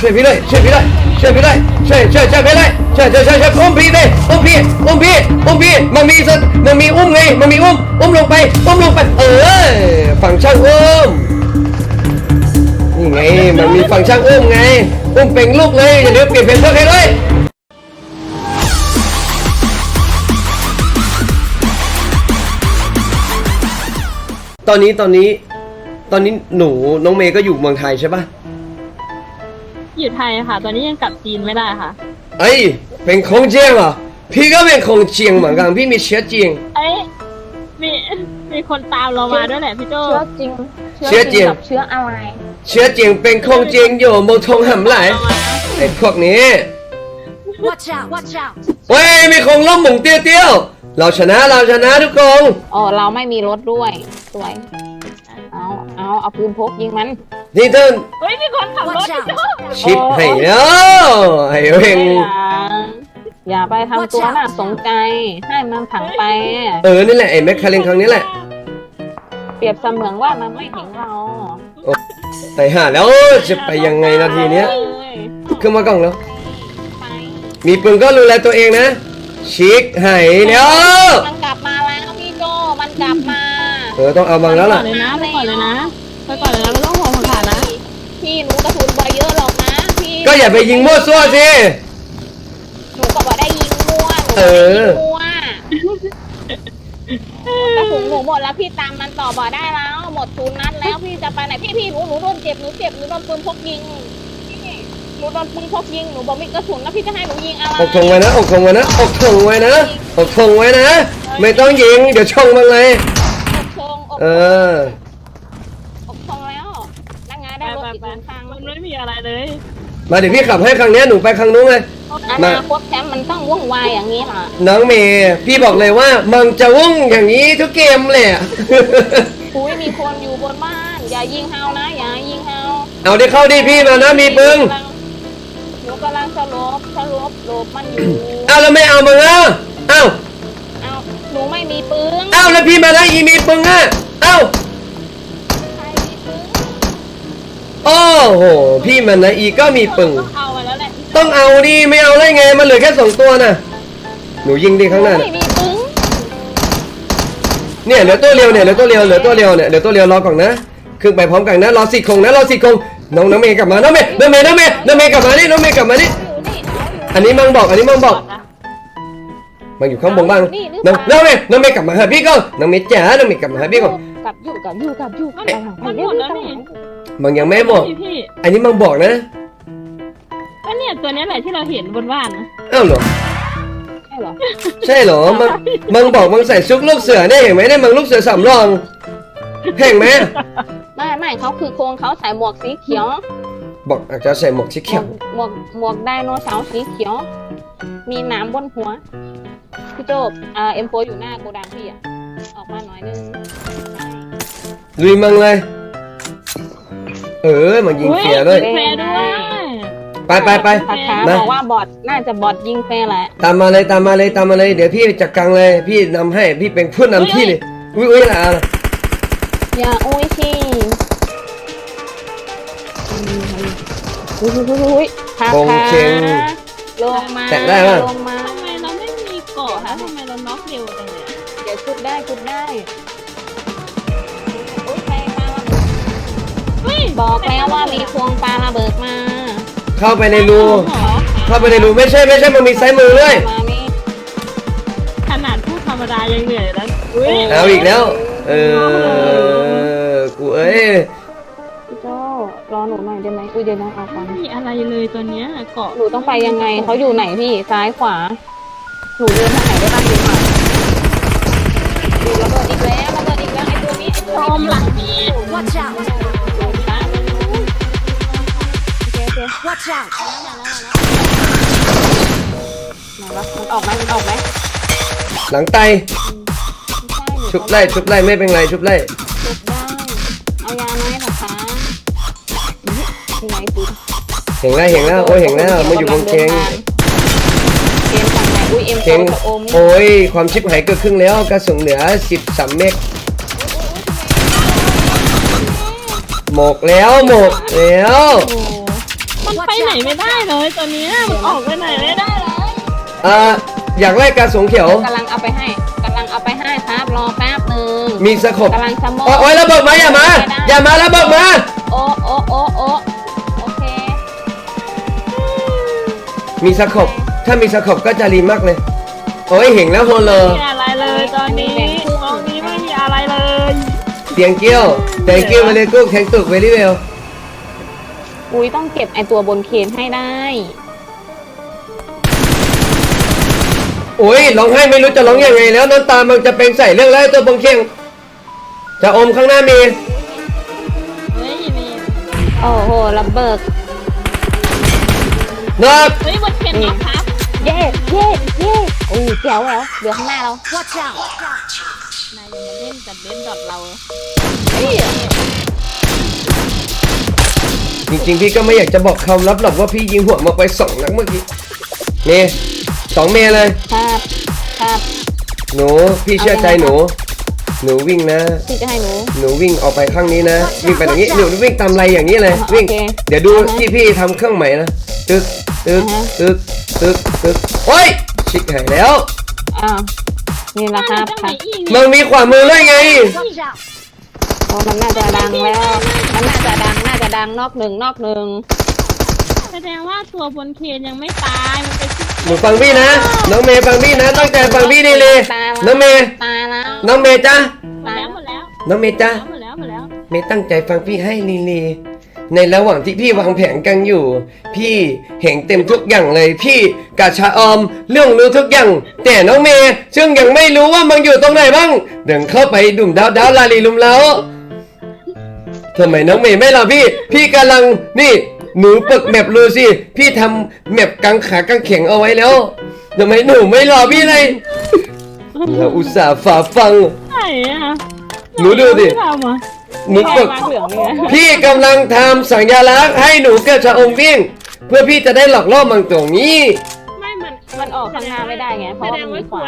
ช่วยพี่ด้วยช่วยพี่ด้วยช่วยพี่ด้วยช่วยช่วยช่วยพี่ด้วยช่วยช่วยช่วยช่วยอุ้มพี่ดิอุ้มพี่อุ้มพี่อุ้มพี่มันมีสัมันมีอุ้มไงมันมีอุ้มอุ้มลงไปอุ้มลงไปเออฝั่งช่างอุ้มนี่ไงมันมีฝั่งช่างอุ้มไงอุ้มเป็นลูกเลยอย่าลืมเปลี่ยนเป็นเพื่อนให้ด้วยตอนนี้ตอนนี้ตอนนี้หนูน้องเมย์ก็อยู่เมืองไทยใช่ปะ อยู่ไทยค่ะ ตอนนี้ยังกลับจีนไม่ได้ค่ะ เอ้ยเป็นของเจียงเหรอพี่ก็เป็นของเจียงเหมือนกันพี่มีเชื้อเจียง เอ้ยมีมีคนตามเรามาด้วยแหละพี่โจเชื้อจริงเชื้อจริงกับเชื้ออะไร เชื้อเจียงเป็นของเจียงอยู่โมทงหำไหลายเรามาไอ้พวกนี้ Watch out! Watch out! เว้ยมีของล้มหมุงเตี้ยวเตี้ยวเราชนะเราชนะทุกคนอ๋อเราไม่มีรถด้วยสวยเอาเอาเอาปืนพกยิงมัน นี่เต้นเฮ้ยมีคนขับรถ Watch พี่ out! โจชิปให้แล้วไอ้เวงอย่าอย่าไปทำตัวน่าสนใจ ให้มันผังไป เออ นี่แหละไอ้แมคคาเรนครั้งนี้แหละ เปรียบเสมือนว่ามันไม่เห็นเราแต่หาแล้วจะไปยังไงนาทีเนี้ยเอ้ยขึ้นมากล่องแล้ว ไปมีปืนก็ดูแลตัวเองนะ ชิคให้แล้วมันกลับมาแล้วพี่โจมันกลับมาเออต้องเอามังแล้วก่อล่ะนเลยนะไปก่อนเลยนะไปก่อนเลยนะไม่ต้องห่วงคนขาดนะ พี่หนูกระสุนบอเยอะหรอกนะพี่ก็อย่าไปยิงมั่วซั่วสิ หนูก็บอกได้ยิงมั่วหนูเอไม่ได้อยิงมั่วกระสุนหนูหมดแล้วพี่ตามมันต่อบ่ได้แล้ว หมดทุนนัดแล้วพี่จะไปไหนพี่พี่หนูหนูโดนเจ็บหนูเจ็บหนูโดนปืนพกยิงพี่หนูโดนปืนพกยิงหนูบอกมีกระสุนแล้วพี่จะให้หนูยิงอะไรอกทงไว้นะอกทงไว้นะอกทงไว้นะอกทงไว้นะ ไม่ต้องยิง เดี๋ยวชงมันเลยอกชงอกเออ อะไรเลยมาเดี๋ยวพี่ขับให้ครั้งเนี้ยหนูไปครั้งนู้นเลย อนาคตแชมป์มันต้องว่องไวอย่างนี้ล่ะน้องเมย์พี่บอกเลยว่ามันจะวุ่งอย่างนี้ทุกเกมเลยอะอุ้ยมีคนอยู่บนบ้าน อย่ายิงเฮานะ อย่ายิงเฮาเอาได้เข้าดิพี่มานะมีปึงหนูกำลังสลบสลบหลบมันอยู่ เอาแล้วไม่เอามึงอะเอาเอาหนูไม่มีปืน เอาแล้วพี่มานะอีมีปึงอะเอา ใครมีปืน โอ้โห พี่มันนะอีก็มีปึงต้องเอามาแล้วแหละต้องเอาดิไม่เอาได้ไงมันเหลือแค่สองตัวน่ะ หนูยิงดิข้างหน้าไม่น่ะมีปืนเนี่ยเหลือตัวเรียวเนี่ยเหลือตัวเรียวเหลือตัวเรียวเนี่ยเหลือตัวเรียวรอก่อนนะครึ่งไปพร้อมกันนะรอสี่คงนะรอสี่คงน้องน้องเมย์กลับมาน้องเมย์น้องเมย์น้องเมย์น้องเมย์กลับมานี่น้องเมย์กลับมานี่อยู่นี่เอาอยู่อันนี้มังบอกอันนี้มังบอก มันอยู่ข้างบนบ้างน้องน้องเมย์น้องเมย์กลับมาหาพี่ก่อนน้องเมย์จ๋าน้องเมย์กลับมาหาพี่ก่อนกับอยู่กับอยู่กับอยู่มันไปหลังไปมันเร็หวมดๆแล้วไปนี่ หลังมันยังไม่บอก พี่พี่อันนี้มังบอกนะก็เนี่ยตัวเนี้ยแหละที่เราเห็นบนบ้านนะอ้าวเหรอ ใช่เหรอใช่เหรอมังมังบอกมังใส่ชุดลูกเสือเนี่ยเห็นไหมเนี่ยมังลูกเสือสำรองเห็นไหมไม่ไม่เขาคือโครงเขาใส่หมวกสีเขียวบอกอาจจะใส่หมวกสีหมเขียววกหมวกหมวกไดโนเสาร์สีเขียว มีหนามบนหัวพี่โจบอ่าเอ็มโฟอยู่หน้าโกดังพี่อะออกมาหน่อยนึงลุยมังเลย เออมันยิงเฟียร์ด้วยแฟร์ด้วย ไปไปไป ผักขามาบอกว่าบอดน่าจะบอดยิงแฟร์แหละ ตามมาเลยตามมาเลยตามมาเลย เดี๋ยวพี่จัดการเลย พี่นำให้พี่เป็นผู้นำที่เลยอุ้ยอุ้ยอะไรอะไรอย่าโอ้ยชีอุ้ยอุ้ยอุ้ยอุ้ยผักบงขาเชงลงมาแตะได้ปะ ลงมา ทำไมเราไม่มีเกาะคะทำไมเราน็อกเร็วจังเลยอะเดี๋ยวชุดได้ชุดได้ บอกแล้วว่ามีพวงปลาระเบิดมาเข้าไปในรูหอเข้าไปในรูไม่ใช่ไม่ใช่มันมีไซส์มือด้วยมานี่ขนาดพูดธรรมดายังเหนื่อยแล้วอุ้ยเอาอีกแล้ว เออ กูเอ้ย พี่โจรอหนูหน่อยได้ไหมอุ้ยเดี๋ยวน้องเอาฟังไม่มีอะไรเลยตัวเนี้ยเกาะหนูต้องไปยังไงเขาอยู่ไหนพี่ซ้ายขวาหนูเดินทางไหนได้บ้างดีกว่าดูระเบิดอีกแล้วระเบิดอีกแล้วไอ้ตัวนี้ไอ้ตัวชนี้มหลังนี้ Watch out! Watch out! ไหนวะมันออกไหมมันออกไหมหลังไตไม่ใช่หนูชุบไล่ชุบไล่ไม่เป็นไรชุบไล่ชุบได้เอายาไหมล่ะคะที่ไหนปุ๊บเห็นแล้วเห็นแล้วโอ้ยเห็นแล้วมาอยู่บนเชงเกมฝั่งไหนอุ้ยเอ็มเชโฟงกับโอมนี่โอ้ยความชิบหายเกิดครึ่งแล้วกระสุนเหลือ13เมกหมกแล้วหมกแล้วโอ้ มันไปไหนไม่ได้เลยตอนเนี้ยมันออกไปไหนไม่ได้เลยอ่าอยากไล่กาสงเขียว กำลังเอาไปให้กำลังเอาไปให้ครับรอแป๊บหนึ่งมีสะขบกำลังสมองโอ้โอ้ยระเบิดมาอย่ามา อย่ามาระเบิดมาโอ้โอ้โอ้โอ้โอเคมีสะขบถ้ามีสะขบก็จะรีมากเลยโอ้ยเห็นแล้วโฮเลอไม่มีอะไรเลยตอนนี้ตอนนี้ไม่มีอะไรเลย เตียงเกี้ยวเตียงเกี้ยวมาเลยกูแข็งตุกเวลี่เวล อุ้ยต้องเก็บไอตัวบนเคนให้ได้ โอ้ยร้องไห้ไม่รู้จะร้องยังไงแล้วน้ำตามันจะเป็นใส่เรื่องแล้วตัวบงเคียงจะอมข้างหน้ามี เฮ้ยมีโอ้โหระเบิด นับเฮ้ยบนเคนน็อกครับเย่เย่เย่โอ้ยแจ๋วแล้วเดี๋ยวข้างหน้าเรา Watch out! นายยังมาเล่นกับเล่นดอทเรา เฮ้ย จริงๆพี่ก็ไม่อยากจะบอกคำลับหรอกว่าพี่ยิงหัวมาไปสองนัดเมื่อกี้นี่สองเมเลย ครับครับหนูพี่เชื่อใจหนู หนูวิ่งนะ พี่จะให้หนู หนูวิ่งออกไปข้างนี้นะ วิ่งไปตรงนี้หนูวิ่งตามไรอย่างนี้เลยอ่าวิ่งโอเคเดี๋ยวดูอ่าฮะที่พี่ทำเครื่องใหม่นะ ตึก ตึกอ่าฮะตึก ตึก ตึก โอ้ย ชิกหายแล้ว อ้าว นี่แหละครับตั้งคไหนรับอีกมันมีขวามือเลยไง Watch out! โอ้มันน่าจะดังแล้ว มันน่าจะดัง น่าจะดังนอกหนึ่งนอกหนึ่งแสดงว่าตัวบนเคนยังไม่ตายมันไปชุบหนูฟังพี่นะ น้องเมย์ฟังพี่นะ ตั้งใจฟังพี่ดีเลยตายแล้วน้องเมย์ตายแล้วน้องเมย์จ้าหมดแล้วหมดแล้วน้องเมย์จ้าหมดแล้วหมดแล้วเมย์ตั้งใจฟังพี่ให้ลีลีในระหว่างที่พี่วางแผนกันอยู่ พี่เห็นเต็มทุกอย่างเลย พี่กาชาออม เรื่องรู้ทุกอย่าง แต่น้องเมย์ซึ่งยังไม่รู้ว่ามันอยู่ตรงไหนบ้างเดินเข้าไปดุ่มดาวดาวลาลีลุมแล้ว ทำไมน้องเมย์ไม่รอพี่ พี่กำลังนี่หนูปึกแมปรู้สิพี่ทำแมปกังขากางเข็งเอาไว้แล้วทำไมหนูไม่รอพี่เลยเราอุตส่าห์ฝ่าฟัง ไหนอะหนูดูดิ ไม่ทำอะหนูปึกมาเหลืองเนี่ยพี่กำลังทำสัญลักษณ์ให้หนูกับชะอมวิ่ง เพื่อพี่จะได้หลอกล่อมังตรงนี้ไม่มันมันออกข้างหน้าไม่ได้ไง เพราะว่ามันมีขวา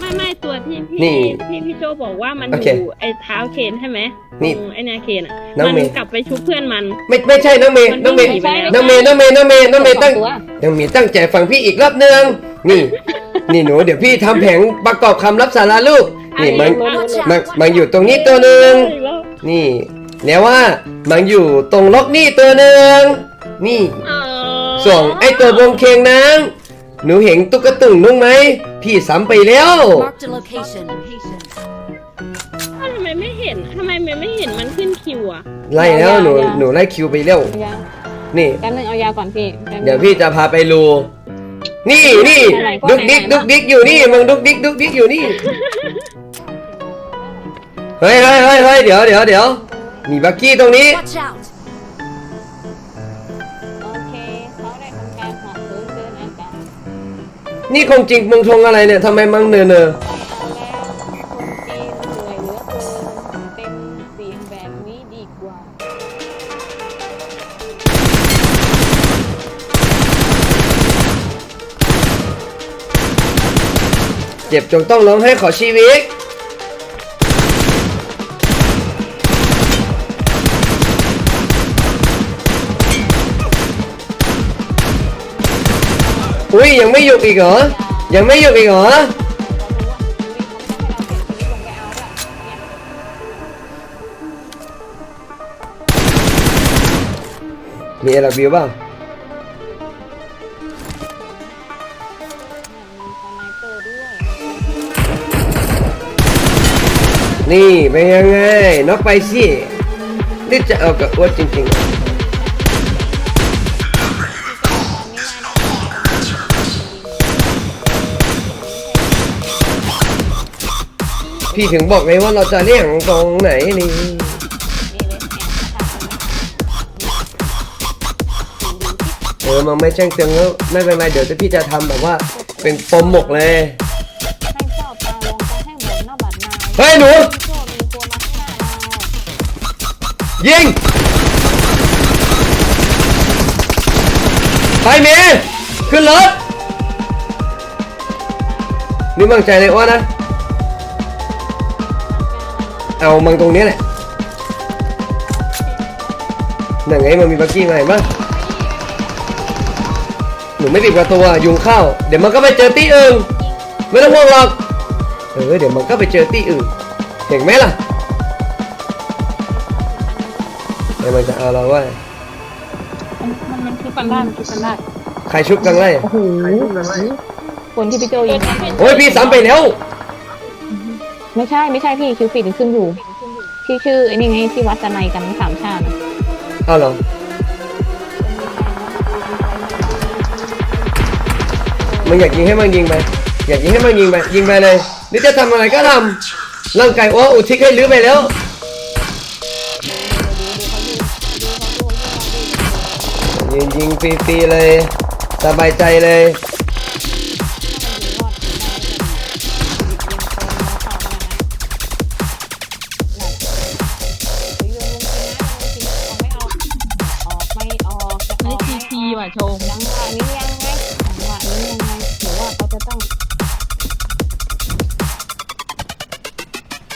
ไม่ไม่ตัวที่นี่พี่ที่พี่โจบอกว่ามันโออเคยู่ไอ้เท้าเคนใช่ไหมนี่ตรงไอ้เนี่ยเคนอะน้องมัเมย์ กลับไปชุบเพื่อนมัน ไม่ไม่ใช่น้องเมย์น้องเมย์ไม่ใช่น้องเมย์น้องเมย์น้องเมย์น้องเมย์ตั้ง ตัวน้องเมย์ตั้งใจฟังพี่อีกรอบหนึงนี่ นี่หนู เดี๋ยวพี่ทำแผงประกอบคำรับสาระลูกนี่มันมันมันอยู่ตรงนี้ตัวหนึ่งอีกแล้วนี่แล้วว่ามันอยู่ตรงล็อกนี่ตัวหนึ่งนี่อ๋อส่วนไอ้ตัววงเคงน้ำ หนูเห็นตุ๊กตาตุ่งนุ่งไหม พี่ซ้ำไปแล้ว Marked a location. อ้าวทำไมไม่เห็นทำไมมันไม่เห็นมันขึ้นคิวอะไล่แล้วหนูยาวๆหนูไล่คิวไปแล้วเอายานี่ แป๊บนึงเอายาก่อนพี่แป๊บนึง เดี๋ยวพี่จะพาไปรูนี่นี่อะไรก็ดุกดิกไหนๆดุกดิกอยู่นี่มึงดุกดิกดุกดิกอยู่นี่ เฮ้ยเฮ้ยเฮ้ยเฮ้ยเดี๋ยวเดี๋ยวเดี๋ยวมีบักกี้ตรงนี้ Watch out! นี่คงจริงมึงทงอะไรเนี่ยทำไมมังเนอเนอไม่เอาแล้วคนจีนสวยเหลือเกินเต็มเสียงแบบนี้ดีกว่าเจ็บจงต้องร้องให้ขอชีวิต อุ้ยยังไม่หยุดอีกเหรอ ยังไม่หยุดอีกเหรอ มีเอละเนี่ยมีบิวบ้างนี่เป็นยังไงน็อกไปสินี่จะเอากับอ้วนจริงๆ พี่ถึงบอกไงว่าเราจะเลี่ยงตรงไหนนี่เออมันไม่แจ้งเตือนแล้วไม่เป็นไรเดี๋ยวจะพี่จะทำแบบว่าเป็นปมหมกเลย เฮ้ยหนุ่มยิงไปเมย์ขึ้นรถนี่มั่งใจเลยอ้วนนะ เอามังตรงนี้แหละนั่นไงมันมีบักกี้มาเห็นปะหนูไม่ปิดประตูอะยุงเข้า เดี๋ยวมันก็ไปเจอตี้อื่นไม่ต้องห่วงหรอกเออเดี๋ยวมันก็ไปเจอตี้อื่นเห็นไหมล่ะเดี๋ยวมันจะเอาเราไว้มันมันคิดกันได้มันคิดกันได้ใครชุบกันไล่โอ้โหคนที่พี่โจยิงโอ้ยพี่สามไปแล้ว ไม่ใช่ไม่ใช่พี่คิวฟีดขึ้นอยู่ ที่ชื่อไอ้นี่ไงที่วัดจะในกันสามชาติเอาเหรอมึงอยากยิงให้มันยิงไปอยากยิงให้มันยิงไปยิงไปเลยหรือจะทำอะไรก็ทำร่างกายโอ้อุทิศให้ลื้อไปแล้วยิงยิงฟรีๆเลย สบายใจเลย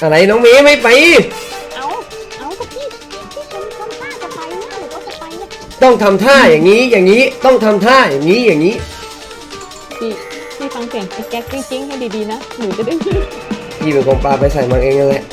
อะไรน้องหมีไม่ไป เอาเอากับพี่พี่ชมทำท่าจะไปนะหรือว่าจะไปเนี่ยต้องทำท่าอย่างนี้อย่างนี้ต้องทำท่าอย่างนี้อย่างนี้พี่พี่ฟังเสียงไอ้แก๊กจริงๆให้ดีๆนะหนูจะได้ พี่เป็นคนปลาไปใส่มันเองนั่นแหละ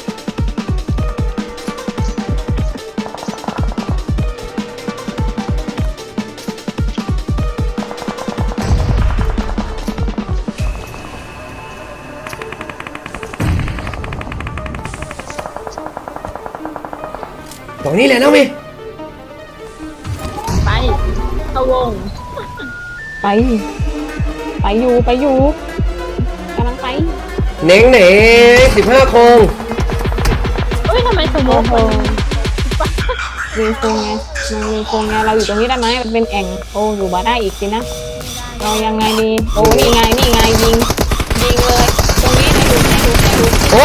รงนี้แหละน้องหมีไปเข้าวง ไป ไปอยู่ไปอยู่กำลังไปเน่งเหน่สิบห้าโคงเฮ้ยทำไมสมโอ้องโหมันวิงโคงไงมันวิงโคงไงเราอยู่ตรงนี้ได้ไหมมันเป็นแอ่งโอ้อยู่มาได้อีกสินะเรายังไงดีโอ้นี่ไงนี่ไงยิงยิงเลย ตรงนี้ให้ดูให้ดูให้ดูโอ้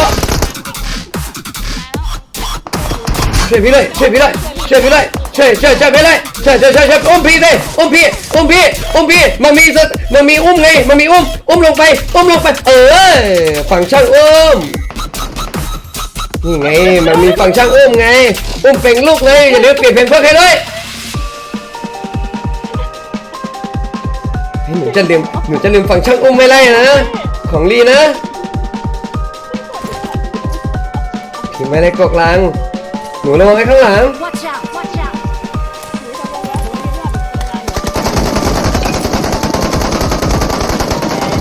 ช่วยพี่ด้วยช่วยพี่ด้วยช่วยพี่ด้วยช่วยช่วยช่วยพี่ด้วยช่วยช่วยช่วยช่วยอุ้มพี่ด้วยอุ้มพี่อุ้มพี่อุ้มพี่มันมีสมันมีอุ้มไงมันมีอุ้มอุ้มลงไปอุ้มลงไป เออฝั่งช่างอุ้มนี่ไงมันมีฝั่งช่างอุ้มไง อุ้มเป็นลูกเลยอย่าลืมเปลี่ยนเพลงเพื่อใครด้เฮ้ยหนูจะลืมหนูจะลืมฝั่งช่างอุ้มไม่ได้นะของลีนะพิมพ์ไว้ในกรอกลัง หนูระวังไว้ข้างหลัง Watch out! Watch out!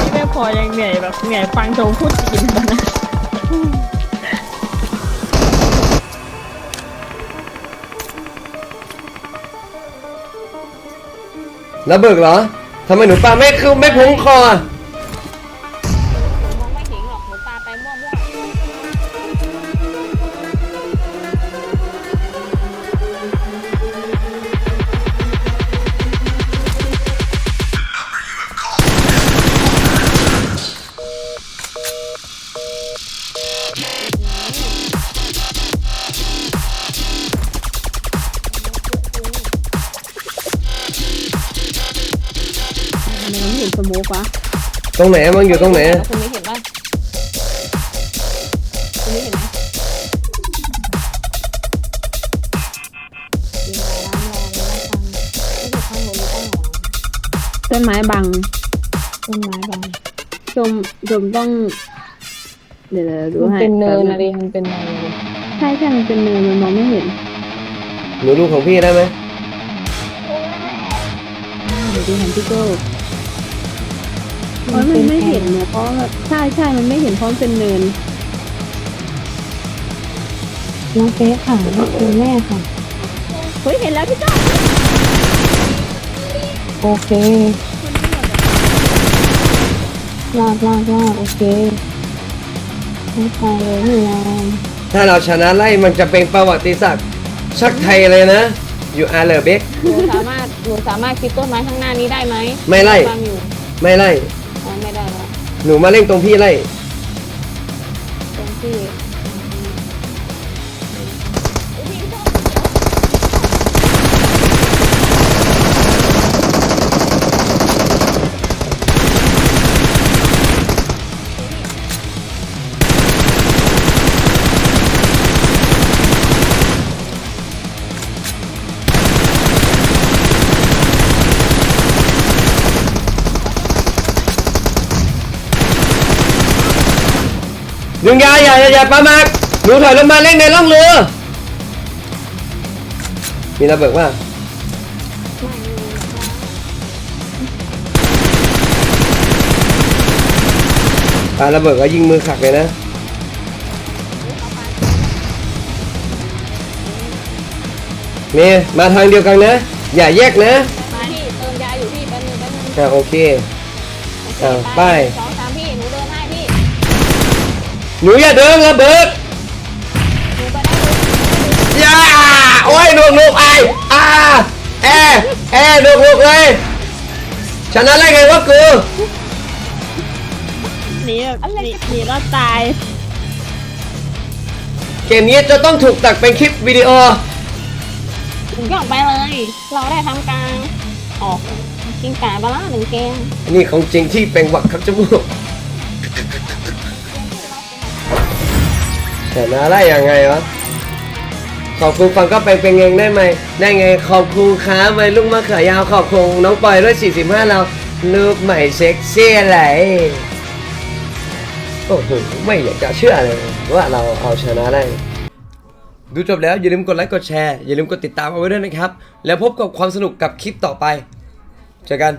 นี่ไม่พอยังเหนื่อยแบบเหนื่อยฟังชมพูดจีนตอนนั้นแล้วเบิกเหรอทำไมหนูปาไม่คือไม่พุงคอ เห็นสโมกวะตรงไหนอะมันอยู่ตรงไหนอะคุณไม่เห็นป่ะคุณไม่เห็นไหมยิงมาล้างรองล้างฟังไม่ถูกข้างบนหรือข้างหลังต้นไม้บังต้นไม้บางชมชมต้อง เดี๋ยวๆดูมันให้เป็นเนินแป๊อะบดิมันเป็นเนินดิใช่ใช่มันเป็นเนินมันมองไม่เห็นหนูดูของพี่ได้ไหมเดี๋ยวดูของพี่โก้ เพราะมันไม่เห็นเนี่ยเพราะแบบใช่ใช่มันไม่เห็นเพราะมันเป็นเนินน้องเฟซค่ะน้องเป็นแม่ค่ะ เฮ้ยเห็นแล้วพี่โก้โอเคลากลากลากโอเคไม่ไปเลยนี่ไงถ้าเราชนะไล่มันจะเป็นประวัติศาสตร์ชักไทยเลยนะ อยู่อาเลอร์เบกหนูสามารถหนูสามารถคิดต้นไม้ข้างหน้านี้ได้ไหมไม่ไล่บางอยู่ ไม่ไล่ หนูมาเล่นตรงพี่ไล่ตรงที่ ดึงยาอย่าอย่าอย่าประมาทหนูถอยลงมาเล่นในร่องเรือ มีระเบิดว่าปาระเบิดก็ยิงมือขักเลยนะเมย์มาทางเดียวกันนะ อย่าแยกนะมาพี่เติมยาอยู่พี่แป๊บนึงแป๊บนึงอ่าโอเคอ่าไปสองสาม หนูอย่าเดินระเบิดหนูไปได้เลยอย่าโอ้ยหนุกหนุกไออ่าแอแอหนุกหนุกเลยชนะได้ไงวะกูหนีแบบหนีหนีรอดตาย เกมนี้จะต้องถูกตัดเป็นคลิปวิดีโอหนูย่องไปเลย เราได้ทำการออกกินไก่บาล่าหนึ่งเกมนี่ของจริงที่เป็นหวักครับจมูก ชนะได้ยังไงวะ ขอบคุณฟังก็ไปเป็นเองได้ไหม ได้ไงขอบคุณครับไปลูกมะเขือยาวขอบคุณน้องปอยด้วย45 เรารูปใหม่เซ็กซี่อะไรโอ้โหไม่อยากจะเชื่อเลยว่าเราเอาชนะได้ ดูจบแล้วอย่าลืมกดไลค์กดแชร์อย่าลืมกดติดตามเอาไว้ด้วยนะครับ แล้วพบกับความสนุกกับคลิปต่อไป เจอกัน